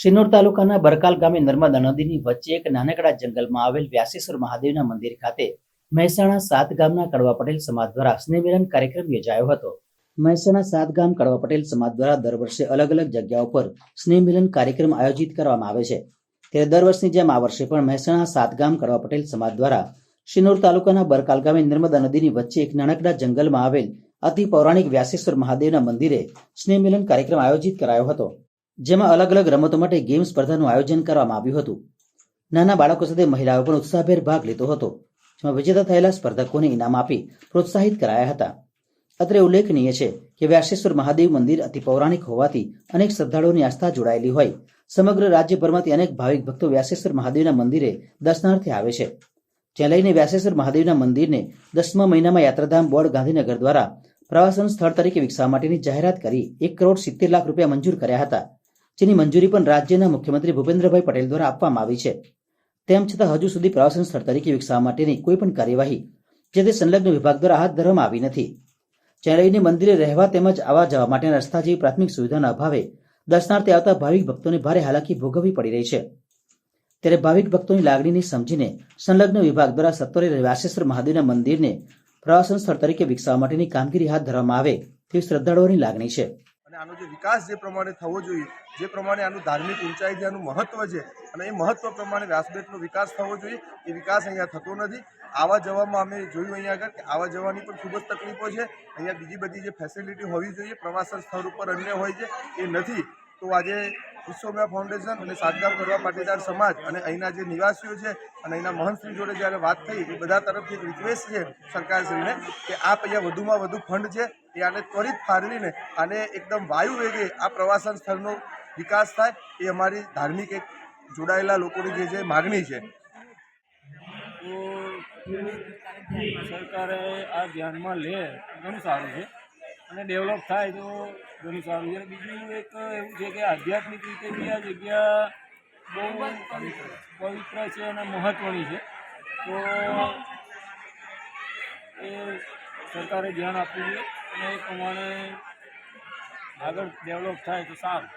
શિનોર તાલુકાના બરકાલ ગામે નર્મદા નદીની વચ્ચે એક નાનકડા જંગલમાં આવેલ વ્યાસેશ્વર મહાદેવના મંદિર ખાતે મહેસાણા સાત ગામના કડવા પટેલ સમાજ દ્વારા સ્નેહમિલન કાર્યક્રમ યોજાયો હતો. મહેસાણા સાત ગામ કડવા પટેલ સમાજ દ્વારા દર વર્ષે અલગ અલગ જગ્યાઓ પર સ્નેહમિલન કાર્યક્રમ આયોજિત કરવામાં આવે છે. ત્યારે દર વર્ષની જેમ આ વર્ષે પણ મહેસાણા સાત ગામ કડવા પટેલ સમાજ દ્વારા શિનોર તાલુકાના બરકાલ ગામે નર્મદા નદીની વચ્ચે એક નાનકડા જંગલમાં આવેલ અતિ પૌરાણિક વ્યાસેશ્વર મહાદેવના મંદિરે સ્નેહમિલન કાર્યક્રમ આયોજિત કરાયો હતો. જેમાં અલગ અલગ રમતો માટે ગેમ સ્પર્ધાનું આયોજન કરવામાં આવ્યું હતું. નાના બાળકો સાથે મહિલાઓ પણ ઉત્સાહભેર ભાગ લીધો હતો, જેમાં વિજેતા થયેલા સ્પર્ધકોને ઇનામ આપી પ્રોત્સાહિત કરાયા હતા. અત્રે ઉલ્લેખનીય છે કે વ્યાસેશ્વર મહાદેવ મંદિર અતિ પૌરાણિક હોવાથી અનેક શ્રદ્ધાળુઓની આસ્થા જોડાયેલી હોય. સમગ્ર રાજ્યભરમાંથી અનેક ભાવિક ભક્તો વ્યાસેશ્વર મહાદેવના મંદિરે દર્શનાર્થે આવે છે. જ્યાં લઈને વ્યાસેશ્વર મહાદેવના મંદિરને દસમા મહિનામાં યાત્રાધામ બોર્ડ ગાંધીનગર દ્વારા પ્રવાસન સ્થળ તરીકે વિકસાવવા માટેની જાહેરાત કરી એક કરોડ સિત્તેર લાખ રૂપિયા મંજૂર કર્યા હતા. જેની મંજૂરી પણ રાજ્યના મુખ્યમંત્રી ભૂપેન્દ્રભાઈ પટેલ દ્વારા આપવામાં આવી છે. તેમ છતાં હજુ સુધી પ્રવાસન સ્થળ તરીકે વિકસાવવા માટેની કોઈ પણ કાર્યવાહી જે તે સંલગ્ન વિભાગ દ્વારા હાથ ધરવામાં આવી નથી. જ્યાં મંદિરે રહેવા તેમજ આવવા જવા માટેના રસ્તા જેવી પ્રાથમિક સુવિધાના અભાવે દર્શનાર્થે આવતા ભાવિક ભક્તોને ભારે હાલાકી ભોગવવી પડી રહી છે. ત્યારે ભાવિક ભક્તોની લાગણીને સમજીને સંલગ્ન વિભાગ દ્વારા સત્તોરે વ્યાસેશ્વર મહાદેવના મંદિરને પ્રવાસન સ્થળ તરીકે વિકસાવવા માટેની કામગીરી હાથ ધરવામાં આવે તેવી શ્રદ્ધાળુઓની લાગણી છે. અને આનો જે વિકાસ જે પ્રમાણે થવો જોઈએ, જે પ્રમાણે આનું ધાર્મિક ઊંચાઈ છે આનું મહત્ત્વ છે અને એ મહત્ત્વ પ્રમાણે વ્યાસબેટનો વિકાસ થવો જોઈએ, એ વિકાસ અહીંયા થતો નથી. આવા જવામાં અમે જોયું અહીંયા આગળ કે આવા જવાની પણ ખૂબ જ તકલીફો છે. અહીંયા બીજી બધી જે ફેસિલિટી હોવી જોઈએ, પ્રવાસન સ્થળ ઉપર અન્ય હોય છે, એ નથી. તો આજે વિશ્વમ્યા ફાઉન્ડેશન અને સાતગામ કરવા પાટીદાર સમાજ અને અહીંના જે નિવાસીઓ છે અને અહીંના મહંતશ્રી જોડે જ્યારે વાત થઈ, એ બધા તરફથી એક રિક્વેસ્ટ છે સરકારશ્રીને કે આપ અહીંયા વધુમાં વધુ ફંડ છે, એ આને ત્વરિત ફાળવીને આને એકદમ વાયુ વેગે આ પ્રવાસન સ્થળનો વિકાસ થાય, એ અમારી ધાર્મિક એક જોડાયેલા લોકોની જે છે માગણી છે. તો, સરકારે આ ધ્યાનમાં લે, ઘણું સારું છે. અને ડેવલપ થાય તો ઘણું સારું. છે બીજું એક એવું છે કે આધ્યાત્મિક રીતે બી આ જગ્યા બહુ પવિત્ર છે અને મહત્ત્વની છે. તો એ સરકારે ધ્યાન આપવું જોઈએ અને એ પ્રમાણે આગળ ડેવલપ થાય તો સારું.